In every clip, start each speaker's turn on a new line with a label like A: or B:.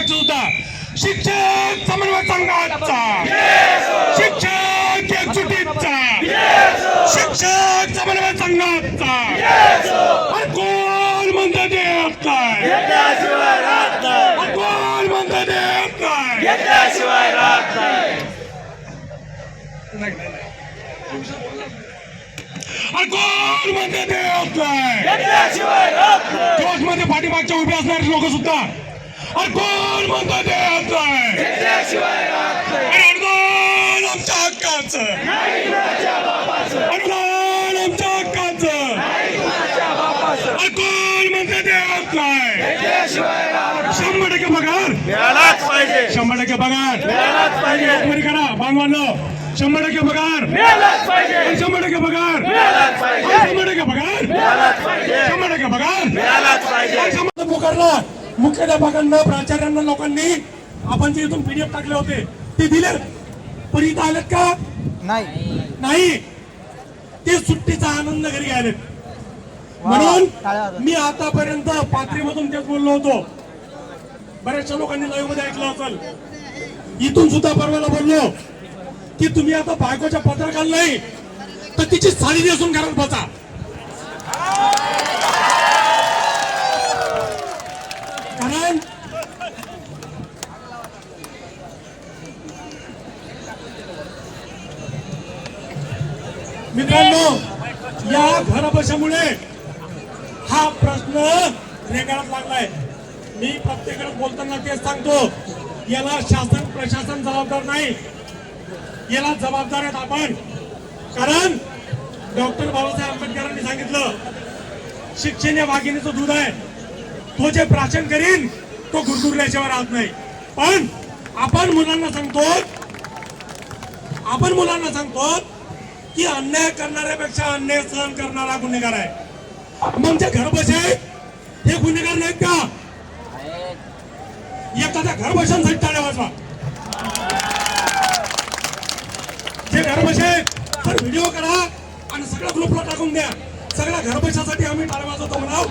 A: पाठीमागचा सुद्धा शिक्षक समन्वय संघाचा. शिक्षक एकजुटीचा. शिक्षक समन्वय संघाचा. कोण म्हणतं नाही अरे कोण म्हणतं नाही अरे कोण म्हणतं नाही. जोशमध्ये पाठीमागच्या उभे असणारे लोक सुद्धा अरे कोण म्हणतं देत नाही. अरे अनुदान आमच्या हक्काचं. अनुदान आमच्या हक्काचं. अरे कोण म्हणतं देत नाही. शंभर टक्के पगार.
B: मिळालाच पाहिजे.
A: शंभर टक्के पगार.
B: मिळालाच पाहिजे.
A: बरी करा बांधवांनो शंभर टक्के पगार.
B: मिळालाच पाहिजे.
A: शंभर टक्के पगार.
B: मिळालाच पाहिजे.
A: शंभर टक्के पगार.
B: मिळालाच पाहिजे.
A: शंभर टक्के पगार.
B: मिळालाच पाहिजे.
A: पुकारला मुख्याध्यापकांना प्राचार्यांना लोकांनी आपण जे इथून पीडीएफ टाकले होते ते दिले. पण इथं आलेत का?
C: नाही.
A: नाही. ते सुट्टीचा आनंद घरी घ्यायलेत म्हणून मी आतापर्यंत पात्रीमधून तेच बोललो होतो. बऱ्याचशा लोकांनी लाईव्हमध्ये ऐकलं असेल. इथून सुद्धा परवाला बोललो की तुम्ही आता बायकोच्या पत्रकार नाही तर तिची साडी नेसून घरात बसा कारण मित्रांनो या घरबशामुळे हा प्रश्न रेगाळत लागलाय. मी प्रत्येकाला बोलताना तेच सांगतो याला शासन प्रशासन जबाबदार नाही. याला जबाबदार आहेत आपण. कारण डॉक्टर बाबासाहेब आंबेडकरांनी सांगितलं शिक्षण या वाघिणीचं दूध आहे. तो जे प्राशन करीन तो गुरगुरल्याशिवाय राहत नाही. पण आपण मुलांना सांगतो आपण मुलांना सांगतो की अन्याय करणाऱ्यापेक्षा अन्याय सहन करणारा गुन्हेगार आहे. म्हणजे घर बसे हे गुन्हेगार नाहीत का? एखाद्या घर बशांसाठी टाळ्या वाजवा. जे घर बसे तर व्हिडिओ करा आणि सगळ्या ग्रुपला टाकून द्या. सगळ्या घर बशासाठी आम्ही टाळ्या वाजवतो म्हणाव.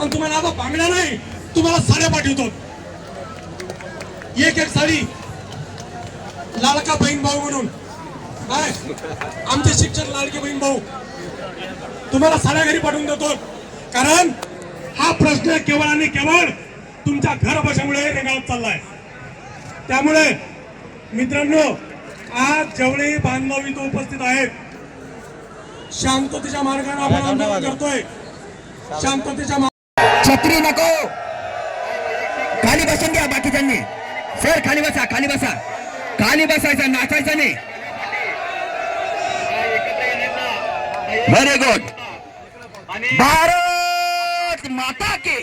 A: आणि तुम्हाला आता बांगड्या नाही तुम्हाला साड्या पाठवतो. एक एक साडी. लाडका बहीण भाऊ म्हणून. काय? आमचे शिक्षक लाडके बहीण भाऊ तुम्हाला साड्या घरी पाठवून देतो. कारण हा प्रश्न केवळ आणि केवळ तुमच्या घर बशामुळे रेगावत चाललाय. त्यामुळे मित्रांनो आज जेवढे बांधव इथं उपस्थित आहेत शांततेच्या मार्गाने आपण आंदोलन करतोय. शांततेच्या मार्गाने
C: छत्री नको. खाली बसून घ्या बाकीच्यांनी. सर खाली बसा खाली बसा. खाली बसायचं नाचायचं नाही. व्हेरी गुड भारत माता के.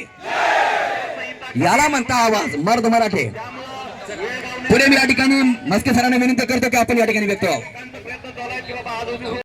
C: याला म्हणता आवाज मर्द मराठे. पुढे मी या ठिकाणी मस्के सरांना विनंती करतो की आपण या ठिकाणी व्यक्त व्हावं.